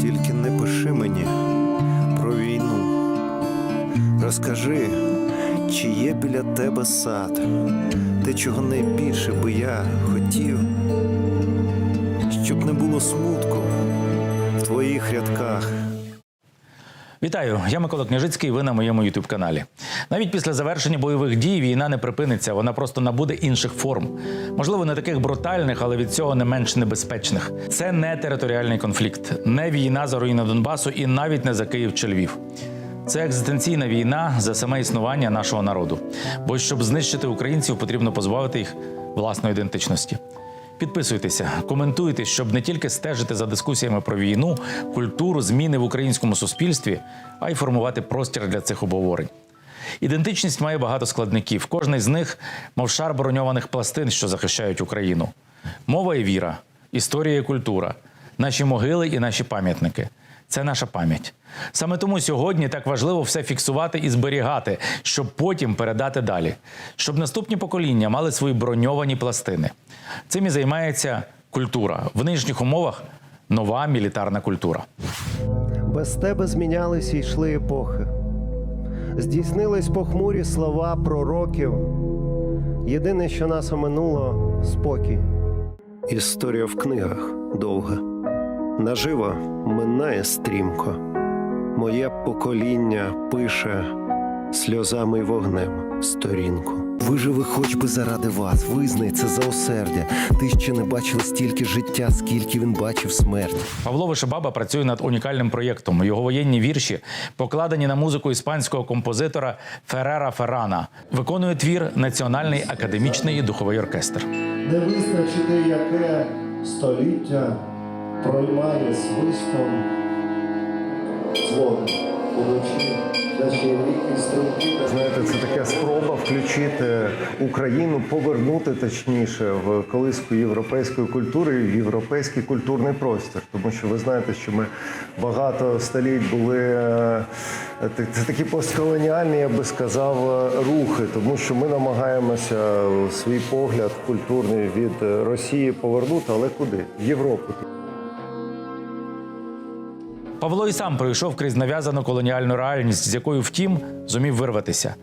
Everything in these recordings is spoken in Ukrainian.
Тільки не пиши мені про війну. Розкажи, чи є біля тебе сад, те, чого найбільше би я хотів, щоб не було смутку в твоїх рядках. Вітаю, я Микола Княжицький. Ви на моєму ютуб каналі. Навіть після завершення бойових дій війна не припиниться, вона просто набуде інших форм. Можливо, не таких брутальних, але від цього не менш небезпечних. Це не територіальний конфлікт, не війна за руїни Донбасу і навіть не за Київ чи Львів. Це екзистенційна війна за саме існування нашого народу. Бо щоб знищити українців, потрібно позбавити їх власної ідентичності. Підписуйтеся, коментуйте, щоб не тільки стежити за дискусіями про війну, культуру, зміни в українському суспільстві, а й формувати простір для цих обговорень. Ідентичність має багато складників. Кожний з них мов шар броньованих пластин, що захищають Україну. Мова і віра, історія і культура, наші могили і наші пам'ятники. Це наша пам'ять. Саме тому сьогодні так важливо все фіксувати і зберігати, щоб потім передати далі, щоб наступні покоління мали свої броньовані пластини. Цим і займається культура в нинішніх умовах нова мілітарна культура. Без тебе змінялися й йшли епохи. Здійснились похмурі слова пророків. Єдине, що нас оминуло спокій. Історія в книгах довга. Нажива минає стрімко. Моє покоління пише сльозами й вогнем сторінку. Виживи хоч би заради вас, визнай це заосердя. Ти ще не бачив стільки життя, скільки він бачив смерть. Павло Вишебаба працює над унікальним проєктом. Його воєнні вірші покладені на музику іспанського композитора Ферера Феррана. Виконує твір Національний академічний духовий оркестр. не визначити, яке століття проймає свистом дзвони уночі. Знаєте, це така спроба включити Україну, повернути точніше в колиску європейської культури в європейський культурний простір. Тому що ви знаєте, що ми багато століть були це такі постколоніальні, я би сказав, е, рухи, тому що ми намагаємося свій погляд культурний від Росії повернути, але куди? В Європу. Павло і сам пройшов крізь нав'язану колоніальну реальність, з якою, втім, зумів вирватися.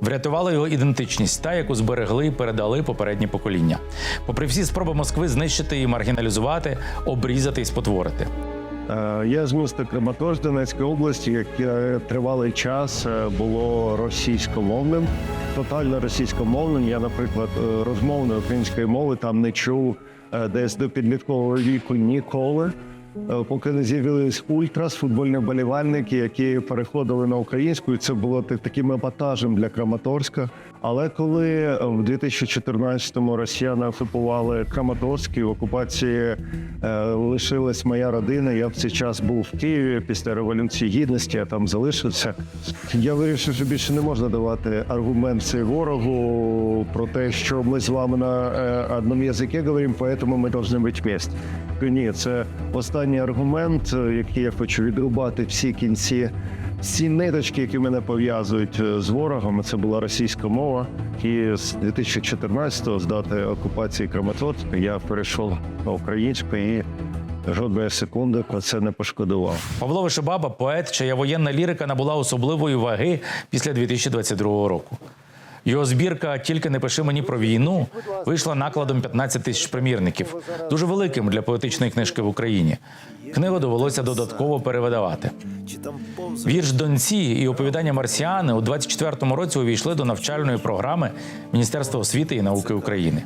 Врятувала його ідентичність, та яку зберегли і передали попередні покоління. Попри всі спроби Москви знищити і маргіналізувати, обрізати і спотворити. Е, Я з міста Краматорськ Донецької області, яке тривалий час е, було російськомовним, тотально російськомовним. Я, наприклад, е, розмовної української мови там не чув десь до підліткового віку ніколи. Е, Поки не з'явились ультрас, футбольні вболівальники, які переходили на українську, і це було таким епатажем для Краматорська. Але коли в 2014-му росіяни окупували Краматорськ, і в окупації е, лишилась моя родина, я в цей час був в Києві після революції гідності, я там залишився. Я вирішив, що більше не можна давати аргумент цей ворогу про те, що ми з вами на е, одному язикі говоримо, поэтому ми повинні бути вместе. Ні, це останній аргумент, е, який я хочу відрубати всі кінці. Всі ниточки, які мене пов'язують е, з ворогом, це була російська мова. І з 2014-го, з дати окупації Краматорська, я перейшов на українську і жодної секунди про це не пошкодував. Павло Вишебаба, поет, чия воєнна лірика набула особливої ваги після 2022 року. Його збірка Тільки не пиши мені про війну вийшла накладом 15 тисяч примірників, дуже великим для поетичної книжки в Україні. Книгу довелося додатково перевидавати. Вірш Донці і оповідання Марсіани у 24-му році увійшли до навчальної програми Міністерства освіти і науки України.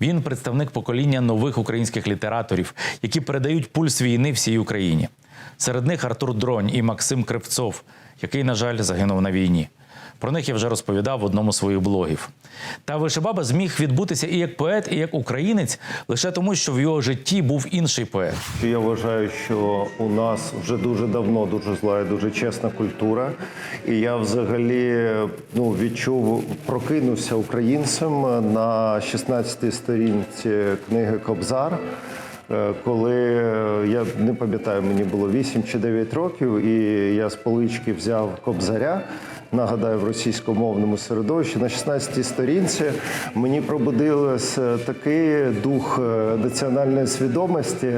Він представник покоління нових українських літераторів, які передають пульс війни всій Україні. Серед них Артур Дронь і Максим Кривцов, який, на жаль, загинув на війні. Про них я вже розповідав в одному з своїх блогів. Та Вишебаба зміг відбутися і як поет, і як українець лише тому, що в його житті був інший поет. Я вважаю, що у нас вже дуже давно дуже зла і дуже чесна культура. І я взагалі ну, відчув, прокинувся українцем на 16-й сторінці книги Кобзар. Е, Коли е, я не пам'ятаю, мені було 8 чи 9 років, і я з полички взяв кобзаря нагадаю, в російськомовному середовищі. На 16-й сторінці мені пробудився такий дух е, національної свідомості,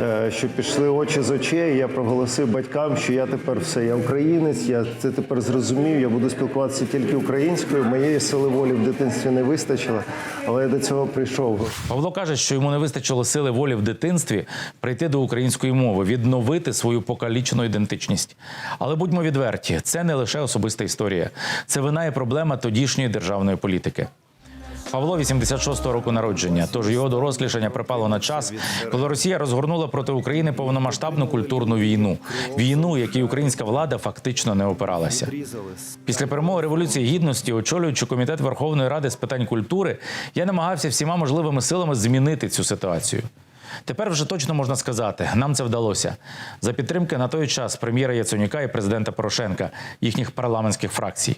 е, що пішли очі з очей. Я проголосив батькам, що я тепер все, я українець, я це тепер зрозумів. Я буду спілкуватися тільки українською. Моєї сили волі в дитинстві не вистачило, але я до цього прийшов. Павло каже, що йому не вистачило сили волі в дитинстві прийти до української мови, відновити свою покалічену ідентичність. Але будьмо відверті, це не лише особиста історія, це вина і проблема тодішньої державної політики. Павло 86-го року народження, тож його дорослішання припало на час, коли Росія розгорнула проти України повномасштабну культурну війну, війну, якій українська влада фактично не опиралася. Після перемоги революції гідності, очолюючи комітет Верховної Ради з питань культури, я намагався всіма можливими силами змінити цю ситуацію. Тепер вже точно можна сказати, нам це вдалося за підтримки на той час прем'єра Яценюка і президента Порошенка, їхніх парламентських фракцій.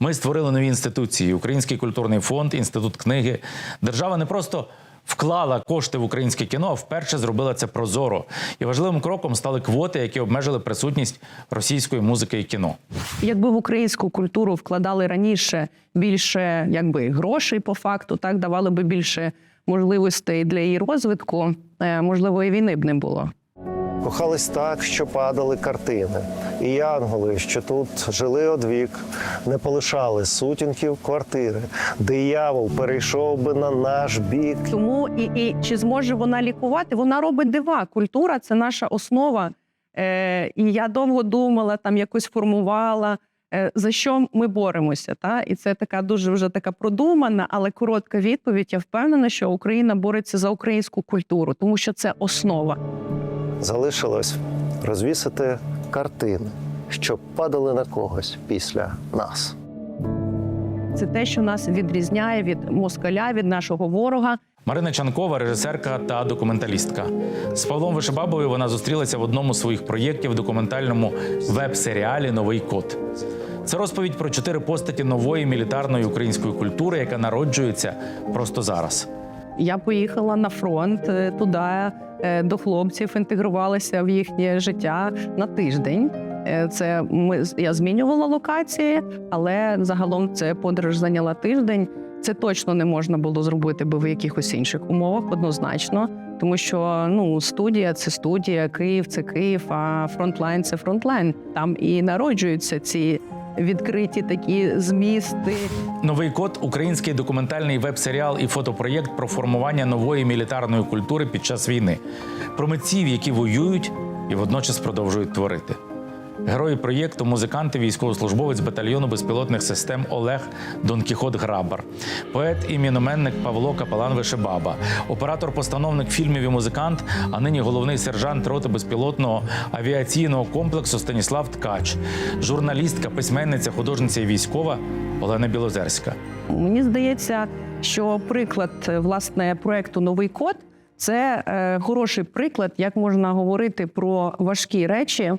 Ми створили нові інституції: Український культурний фонд, інститут книги. Держава не просто вклала кошти в українське кіно, а вперше зробила це прозоро. І важливим кроком стали квоти, які обмежили присутність російської музики і кіно. Якби в українську культуру вкладали раніше більше якби грошей по факту, так давали би більше можливостей для її розвитку, е, можливо, і війни б не було. Кохались так, що падали картини, і янголи, що тут жили одвік, не полишали сутінків квартири. Диявол перейшов би на наш бік. Тому і, і чи зможе вона лікувати? Вона робить дива. Культура це наша основа. Е, і я довго думала, там якось формувала. Е, За що ми боремося? Та і це така дуже вже така продумана, але коротка відповідь. Я впевнена, що Україна бореться за українську культуру, тому що це основа. Залишилось розвісити картини, що падали на когось після нас. Це те, що нас відрізняє від москаля, від нашого ворога. Марина Чанкова, режисерка та документалістка. З Павлом Вишебабою вона зустрілася в одному з своїх проєктів документальному веб-серіалі Новий код. Це розповідь про чотири постаті нової мілітарної української культури, яка народжується просто зараз. Я поїхала на фронт е, туди е, до хлопців, інтегрувалася в їхнє життя на тиждень. Е, Це ми я змінювала локації, але загалом це подорож зайняла тиждень. Це точно не можна було зробити би в якихось інших умовах, однозначно. Тому що ну студія це студія, Київ це Київ, а фронтлайн це фронтлайн. Там і народжуються ці відкриті такі змісти. Новий код український документальний веб-серіал і фотопроєкт про формування нової мілітарної культури під час війни, про митців, які воюють і водночас продовжують творити. Герої проєкту музикант і військовослужбовець батальйону безпілотних систем Олег Донкіхот Грабар, поет і міноменник Павло Капелан Вишебаба, оператор-постановник фільмів і музикант, а нині головний сержант роти безпілотного авіаційного комплексу Станіслав Ткач, журналістка, письменниця, художниця і військова Олена Білозерська. Мені здається, що приклад власне проекту Новий код це е, хороший приклад, як можна говорити про важкі речі,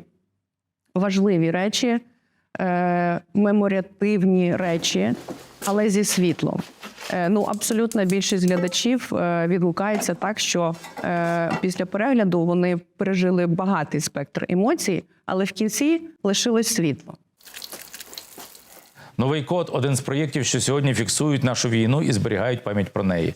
важливі речі, е, меморіативні речі, але зі світлом. Е, ну, абсолютна більшість глядачів е, відгукається так, що е, після перегляду вони пережили багатий спектр емоцій, але в кінці лишилось світло. Новий код один з проєктів, що сьогодні фіксують нашу війну і зберігають пам'ять про неї.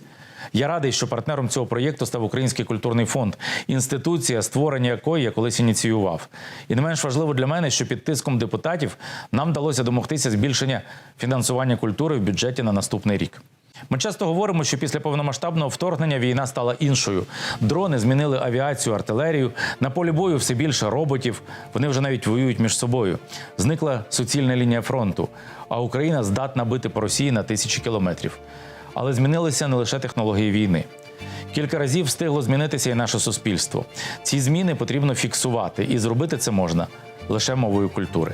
Я радий, що партнером цього проєкту став Український культурний фонд, інституція, створення якої я колись ініціював. І не менш важливо для мене, що під тиском депутатів нам вдалося домогтися збільшення фінансування культури в бюджеті на наступний рік. Ми часто говоримо, що після повномасштабного вторгнення війна стала іншою. Дрони змінили авіацію, артилерію. На полі бою все більше роботів. Вони вже навіть воюють між собою. Зникла суцільна лінія фронту, а Україна здатна бити по Росії на тисячі кілометрів. Але змінилися не лише технології війни. Кілька разів встигло змінитися і наше суспільство. Ці зміни потрібно фіксувати, і зробити це можна лише мовою культури.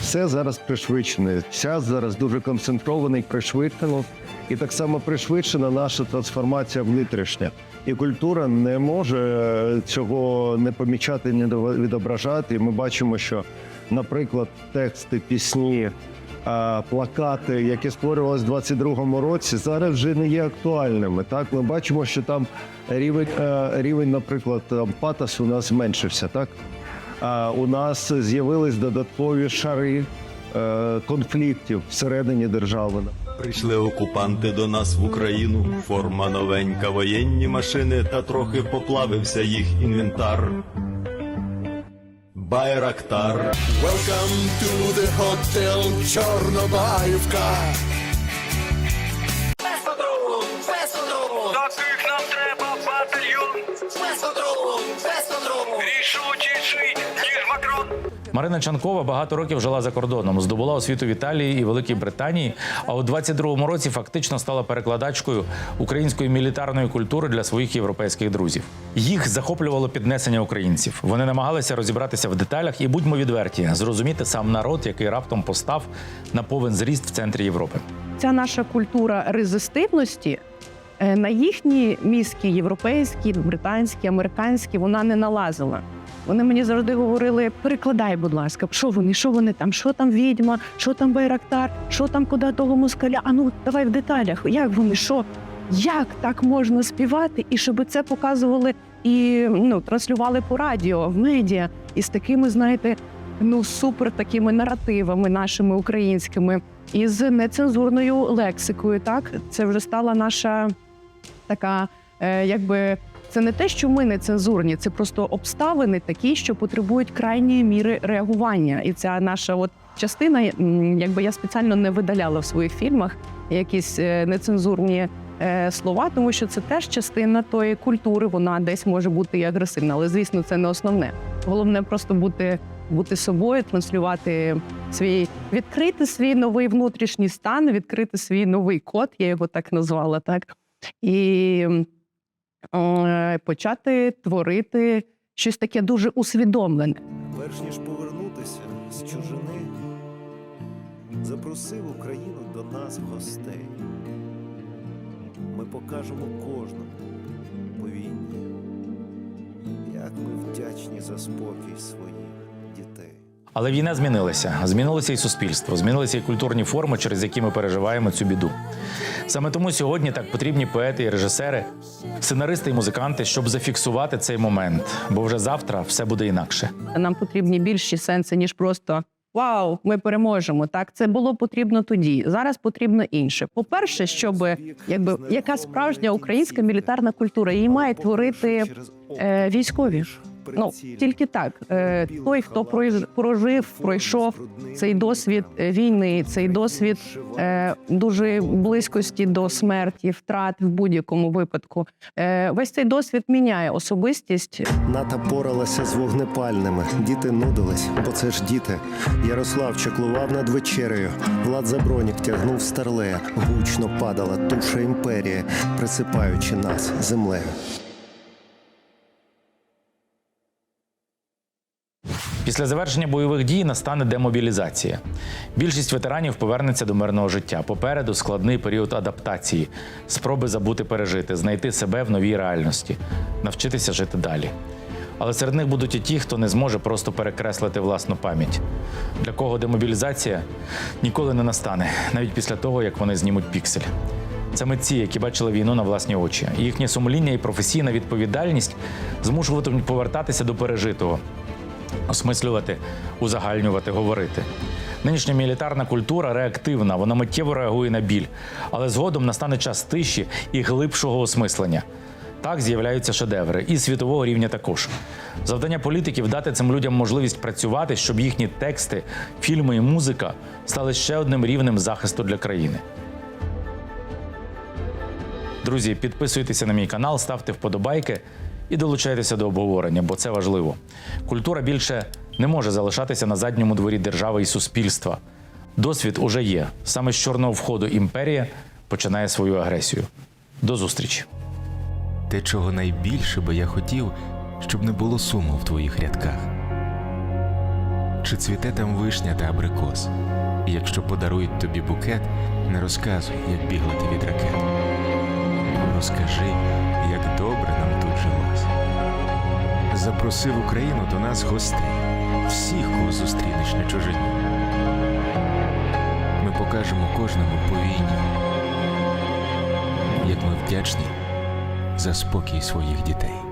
Все зараз пришвидшене. Час зараз дуже концентрований, пришвидшено. І так само пришвидшена наша трансформація внутрішня. І культура не може е, цього не помічати, не до- відображати. Ми бачимо, що, наприклад, тексти, пісні, плакати, які створювалися в 22-му році, зараз вже не є актуальними. Так, ми бачимо, що там рівень, е, рівень, наприклад, там, патосу у нас зменшився. Так, у нас з'явились додаткові шари е, конфліктів всередині держави. Прийшли окупанти до нас в Україну, форма новенька, воєнні машини, та трохи поплавився їх інвентар. Байрактар. Welcome to the hotel Чорнобаївка. Таких нам треба батальйон. Рішучіший, ніж Макрон. Марина Чанкова багато років жила за кордоном, здобула освіту в Італії і Великій Британії. А у 22-му році фактично стала перекладачкою української мілітарної культури для своїх європейських друзів. Їх захоплювало піднесення українців. Вони намагалися розібратися в деталях і будьмо відверті, зрозуміти сам народ, який раптом постав на повен зріст в центрі Європи. Ця наша культура резистивності е, на їхні мізки, європейські, британські, американські, вона не налазила. Вони мені завжди говорили: перекладай, будь ласка, що вони, що вони там, що там відьма, що там байрактар, що там куди того москаля. А ну давай в деталях. Як вони, що? Як так можна співати, і щоб це показували і ну, транслювали по радіо, в медіа, і з такими, знаєте, ну супер такими наративами нашими українськими, і з нецензурною лексикою. Так, це вже стала наша така, е, якби. Це не те, що ми не цензурні, це просто обставини такі, що потребують крайньої міри реагування. І ця наша от частина, якби я спеціально не видаляла в своїх фільмах якісь е, нецензурні е, слова, тому що це теж частина тої культури. Вона десь може бути і агресивна, але звісно, це не основне. Головне просто бути, бути собою, транслювати свій, відкрити свій новий внутрішній стан, відкрити свій новий код, я його так назвала, так і почати творити щось таке дуже усвідомлене. Перш ніж повернутися з чужини, запросив Україну до нас гостей. Ми покажемо кожному по війні, як ми вдячні за спокій дітей. Але війна змінилася. Змінилося і суспільство, змінилися і культурні форми, через які ми переживаємо цю біду. Саме тому сьогодні так потрібні поети і режисери, сценаристи і музиканти, щоб зафіксувати цей момент. Бо вже завтра все буде інакше. Нам потрібні більші сенси, ніж просто Вау, ми переможемо. Так, це було потрібно тоді. Зараз потрібно інше. По-перше, щоб якби яка справжня українська мілітарна культура її має творити е, військові. Ну тільки так. Е, той, хто прожив, пройшов цей досвід е, війни, цей досвід е, дуже близькості до смерті, втрат в будь-якому випадку. Весь цей досвід міняє особистість. Ната поралася з вогнепальними. Діти нудились, бо це ж діти. Ярослав чеклував над вечерею. Влад Забронік тягнув старлея. Гучно падала туша імперії, присипаючи нас землею. Після завершення бойових дій настане демобілізація. Більшість ветеранів повернеться до мирного життя. Попереду складний період адаптації, спроби забути пережити, знайти себе в новій реальності, навчитися жити далі. Але серед них будуть і ті, хто не зможе просто перекреслити власну пам'ять, для кого демобілізація ніколи не настане, навіть після того, як вони знімуть піксель. Це митці, які бачили війну на власні очі. Їхнє сумління і професійна відповідальність змушуватимуть повертатися до пережитого, осмислювати, узагальнювати, говорити. Нинішня мілітарна культура реактивна, вона миттєво реагує на біль, але згодом настане час тиші і глибшого осмислення. Так з'являються шедеври, і світового рівня також. Завдання політиків дати цим людям можливість працювати, щоб їхні тексти, фільми і музика стали ще одним рівнем захисту для країни. Друзі, підписуйтеся на мій канал, ставте вподобайки і долучайтеся до обговорення, бо це важливо. Культура більше не може залишатися на задньому дворі держави і суспільства. Досвід уже є. Саме з чорного входу імперія починає свою агресію. До зустрічі! Те, чого найбільше би я хотів, щоб не було суму в твоїх рядках. Чи цвіте там вишня та абрикос? І якщо подарують тобі букет, не розказуй, як бігла ти від ракет. Запроси в Україну до нас гостей, всіх, кого зустрінеш на чужині. Ми покажемо кожному по війні, як ми вдячні за спокій своїх дітей.